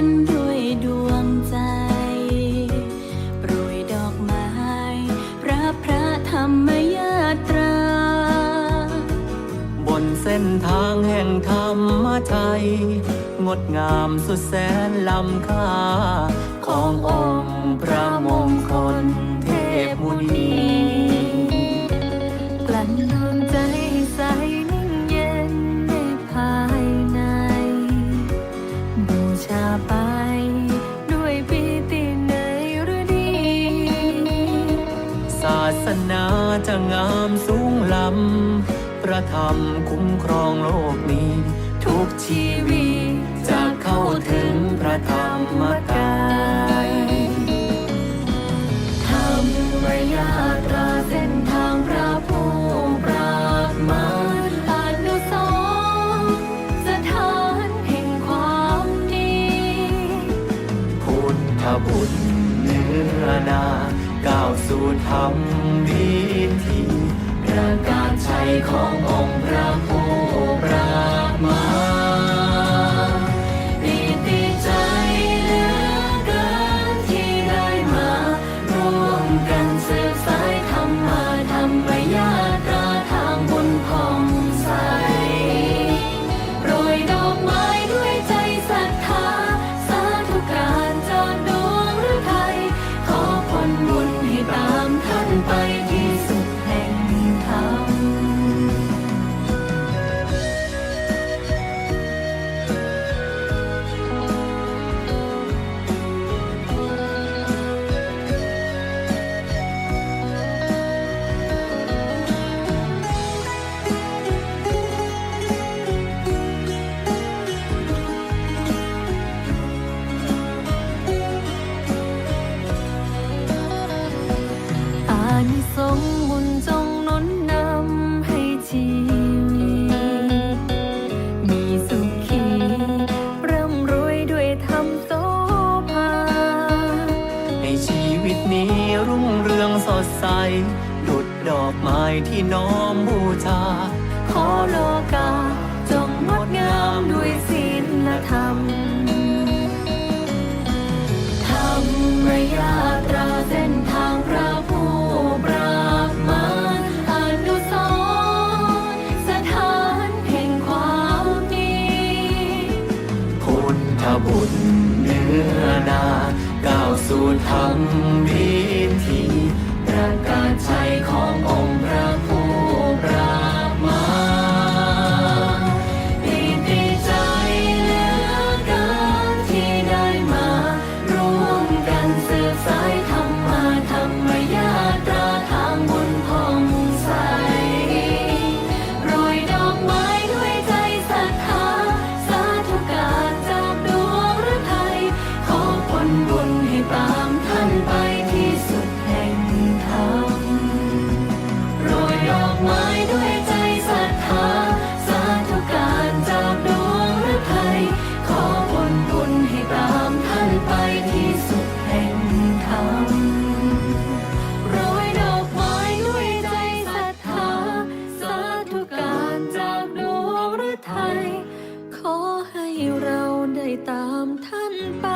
งด้วยดวงใจ โปรยดอกไม้รัพระธรรมยาาบนเส้นทางแห่งธรรมชัย งดงามสุดแสนล้ำค่า ขององค์พระมงคลเทพมุนีกลั่นดวใจ นาจะงามสูงล้ำ ประธรรมคุ้มครองโลกนี้ ทุกชีวิตจะเข้าถึงพระธรรมกายทำระยะตราเส้นทางพระผู้ปราบมารอนุสรณ์สถานแห่งความดี พุทธบุตร สู่ธรรมวิธีประกาศชัยขององค์พระผู้ นิสงส์บุญจงนุนนำให้ชีวิตมีสุขีร่ำรวยด้วยธรรมโสภา ให้ชีวิตนี้รุ่งเรืองสดใสดุดดอกไม้ที่น้อมบูชาขอโลกา จงงดงามด้วยศีลธรรม นาก้าวสู่ธรรมวิธีประกาศใจขององค์ ตามท่านไป